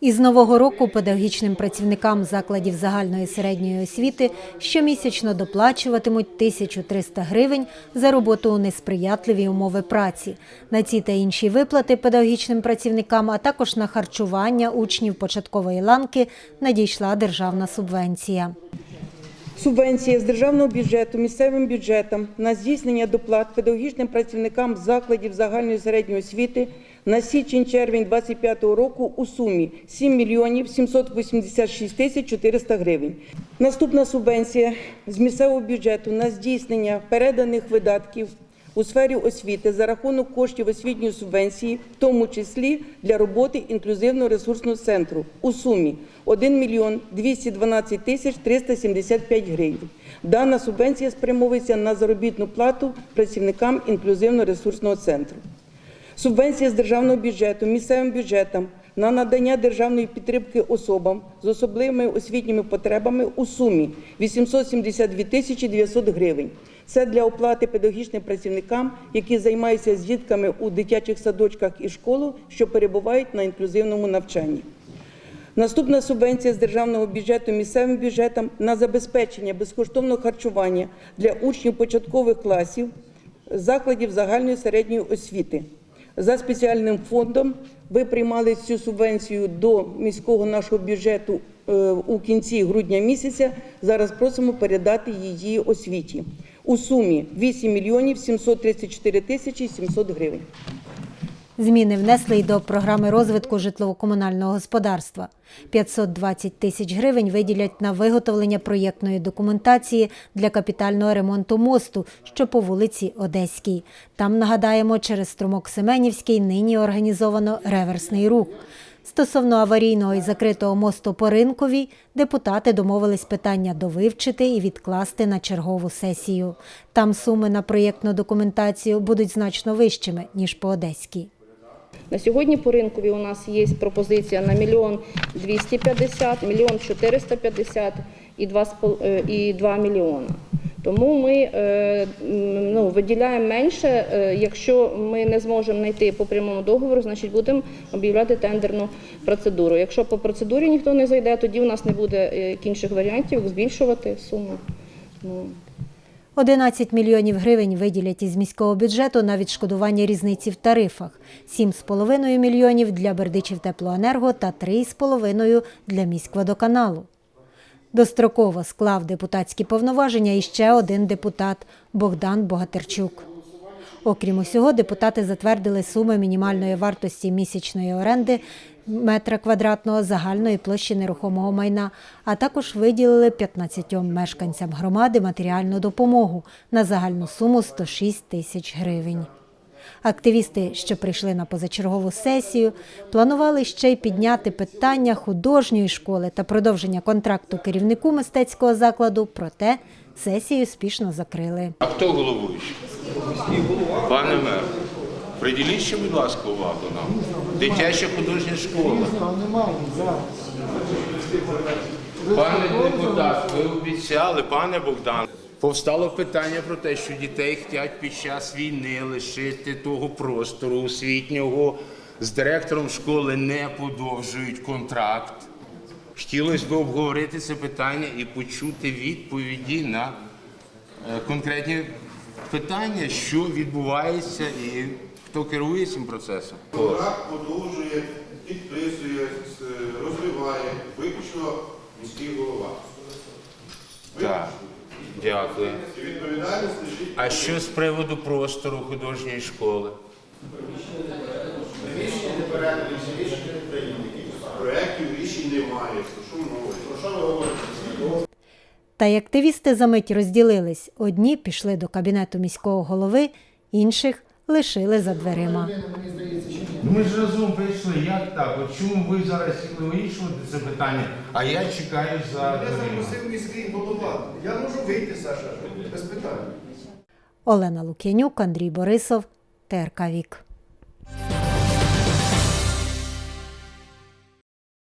Із нового року педагогічним працівникам закладів загальної середньої освіти щомісячно доплачуватимуть 1300 гривень за роботу у несприятливі умови праці. На ці та інші виплати педагогічним працівникам, а також на харчування учнів початкової ланки надійшла державна субвенція. Субвенція з державного бюджету місцевим бюджетам на здійснення доплат педагогічним працівникам закладів загальної середньої освіти на січень-червень 2025 року у сумі 7 мільйонів 786 тисяч 400 гривень. Наступна субвенція з місцевого бюджету на здійснення переданих видатків у сфері освіти за рахунок коштів освітньої субвенції, в тому числі для роботи інклюзивного ресурсного центру у сумі 1 мільйон 212 тисяч 375 гривень. Дана субвенція спрямовується на заробітну плату працівникам інклюзивного ресурсного центру. Субвенція з державного бюджету місцевим бюджетам на надання державної підтримки особам з особливими освітніми потребами у сумі 872 тисячі 900 гривень. Це для оплати педагогічним працівникам, які займаються з дітками у дитячих садочках і школах, що перебувають на інклюзивному навчанні. Наступна субвенція з державного бюджету місцевим бюджетам на забезпечення безкоштовного харчування для учнів початкових класів закладів загальної середньої освіти. За спеціальним фондом ви приймали цю субвенцію до міського нашого бюджету е, у кінці грудня місяця. Зараз просимо передати її освіті у сумі 8 мільйонів 734 тисячі 700 гривень. Зміни внесли й до програми розвитку житлово-комунального господарства. 520 тисяч гривень виділять на виготовлення проєктної документації для капітального ремонту мосту, що по вулиці Одеській. Там, нагадаємо, через струмок Семенівський нині організовано реверсний рух. Стосовно аварійного і закритого мосту по Ринковій, депутати домовились питання довивчити і відкласти на чергову сесію. Там суми на проєктну документацію будуть значно вищими, ніж по Одеській. На сьогодні по ринкові у нас є пропозиція на мільйон 250, мільйон 450 і 2, і 2 мільйона. Тому ми е, ну, виділяємо менше. Е, Якщо ми не зможемо знайти по прямому договору, значить будемо об'являти тендерну процедуру. Якщо по процедурі ніхто не зайде, тоді у нас не буде е, інших варіантів збільшувати суму. Ну, 11 мільйонів гривень виділять із міського бюджету на відшкодування різниці в тарифах, 7,5 мільйонів для Бердичів теплоенерго та 3,5 для міськводоканалу. Достроково склав депутатські повноваження іще один депутат Богдан Богатирчук. Окрім усього, депутати затвердили суми мінімальної вартості місячної оренди метра квадратного загальної площі нерухомого майна, а також виділили 15 мешканцям громади матеріальну допомогу на загальну суму 106 тисяч гривень. Активісти, що прийшли на позачергову сесію, планували ще й підняти питання художньої школи та продовження контракту керівнику мистецького закладу, проте сесію спішно закрили. А хто головуючий? Пане мер, приділіть ще, будь ласка, увагу нам. Дитяча художня школа. Пане депутат, ви обіцяли, пане Богдан. Повстало питання про те, що дітей хочуть під час війни лишити того простору освітнього. З директором школи не подовжують контракт. Хотілося б обговорити це питання і почути відповіді на е, конкретні питання, що відбувається і хто керує цим процесом. Контракт подовжує, підписує, с- розвиває виключно міський голова. Так, дякую. А що з приводу простору художньої школи? проєктів, рішень немає. Про що мова? Про що ви говорите? Та й активісти за мить розділились. Одні пішли до кабінету міського голови, інших лишили за дверима. Ну, Ми ж разом прийшли, як так? От чому ви зараз сіли вирішувати це питання, а я чекаю за Я запросив міський голова. Я можу вийти, Саша, без питань. Олена Лук'янюк, Андрій Борисов, ТРК Вік.